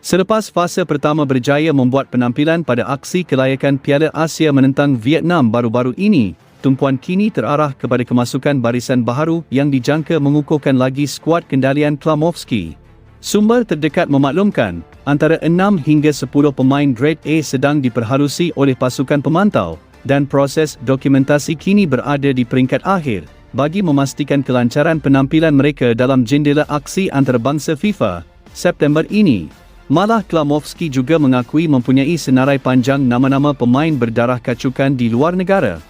Selepas fasa pertama berjaya membuat penampilan pada aksi kelayakan Piala Asia menentang Vietnam baru-baru ini, tumpuan kini terarah kepada kemasukan barisan baharu yang dijangka mengukuhkan lagi skuad kendalian Klamovski. Sumber terdekat memaklumkan, antara 6 hingga 10 pemain grade A sedang diperhalusi oleh pasukan pemantau dan proses dokumentasi kini berada di peringkat akhir bagi memastikan kelancaran penampilan mereka dalam jendela aksi antarabangsa FIFA September ini. Malah Klamovski juga mengakui mempunyai senarai panjang nama-nama pemain berdarah kacukan di luar negara.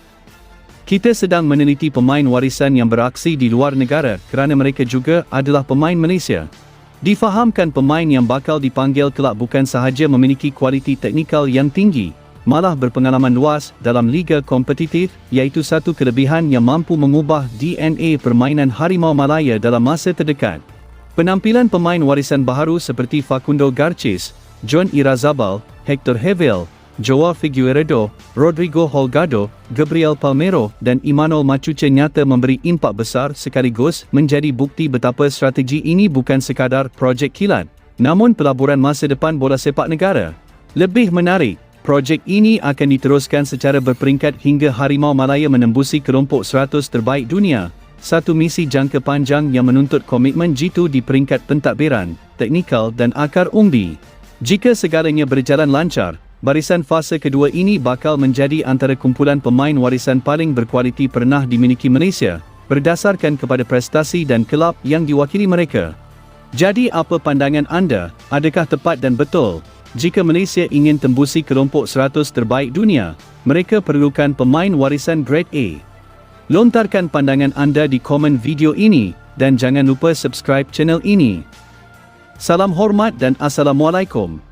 Kita sedang meneliti pemain warisan yang beraksi di luar negara kerana mereka juga adalah pemain Malaysia. Difahamkan pemain yang bakal dipanggil kelak bukan sahaja memiliki kualiti teknikal yang tinggi, malah berpengalaman luas dalam liga kompetitif iaitu satu kelebihan yang mampu mengubah DNA permainan Harimau Malaya dalam masa terdekat. Penampilan pemain warisan baharu seperti Facundo Garcis, John Irazabal, Hector Hevel, Joao Figueiredo, Rodrigo Holgado, Gabriel Palmero dan Imanol Machuche nyata memberi impak besar sekaligus menjadi bukti betapa strategi ini bukan sekadar projek kilat, namun pelaburan masa depan bola sepak negara. Lebih menarik, projek ini akan diteruskan secara berperingkat hingga Harimau Malaya menembusi kelompok 100 terbaik dunia satu misi jangka panjang yang menuntut komitmen jitu di peringkat pentadbiran, teknikal dan akar umbi. Jika segalanya berjalan lancar, barisan fase kedua ini bakal menjadi antara kumpulan pemain warisan paling berkualiti pernah dimiliki Malaysia, berdasarkan kepada prestasi dan kelab yang diwakili mereka. Jadi apa pandangan anda, adakah tepat dan betul? Jika Malaysia ingin tembusi kelompok 100 terbaik dunia, mereka perlukan pemain warisan grade A. Lontarkan pandangan anda di komen video ini dan jangan lupa subscribe channel ini. Salam hormat dan Assalamualaikum.